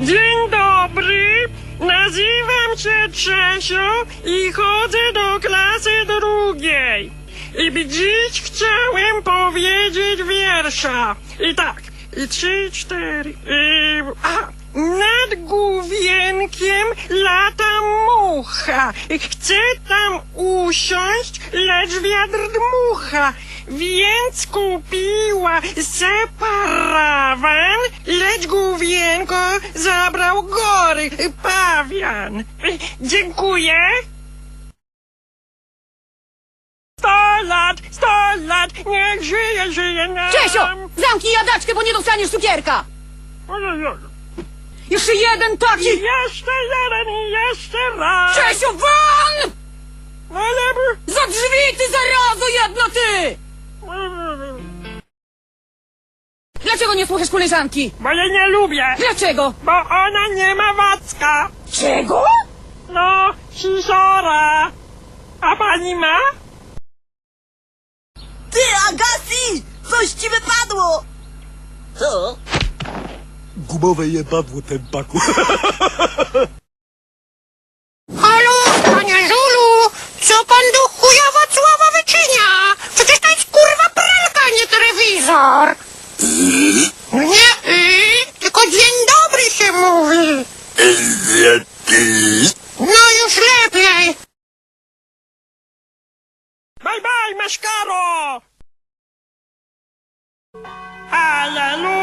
Dzień dobry, nazywam się Czesio i chodzę do klasy drugiej. I dziś chciałem powiedzieć wiersza. I tak, i trzy, cztery, i... A, nad główienkiem lata mucha. Chcę tam usiąść, lecz wiatr dmucha. Więc kupiła se parawan, lecz główienko zabrał gory pawian. Dziękuję. Sto lat, sto lat, niech żyje, żyje nam. Czesio! Zamknij jadaczkę, bo nie dostaniesz cukierka! Jeszcze jeden taki! I jeszcze jeden, i jeszcze raz. Czesio, won! Ale... Za drzwi, ty zarazo jedna ty! Dlaczego nie słuchasz koleżanki? Bo ja nie lubię, Dlaczego? bo ona nie ma wacka. Czego? No, sisora. A pani ma? Ty, Agassi! Coś ci wypadło! Co? Gumowe jebadło tempaku. Halo, panie Żulu, co pan do chuja Wacława wyczynia? Przecież to jest kurwa pralka, nie telewizor. Nie, y, tylko dzień dobry się mówi. No już lepiej. Bye bye, maszkaro! Aleluja!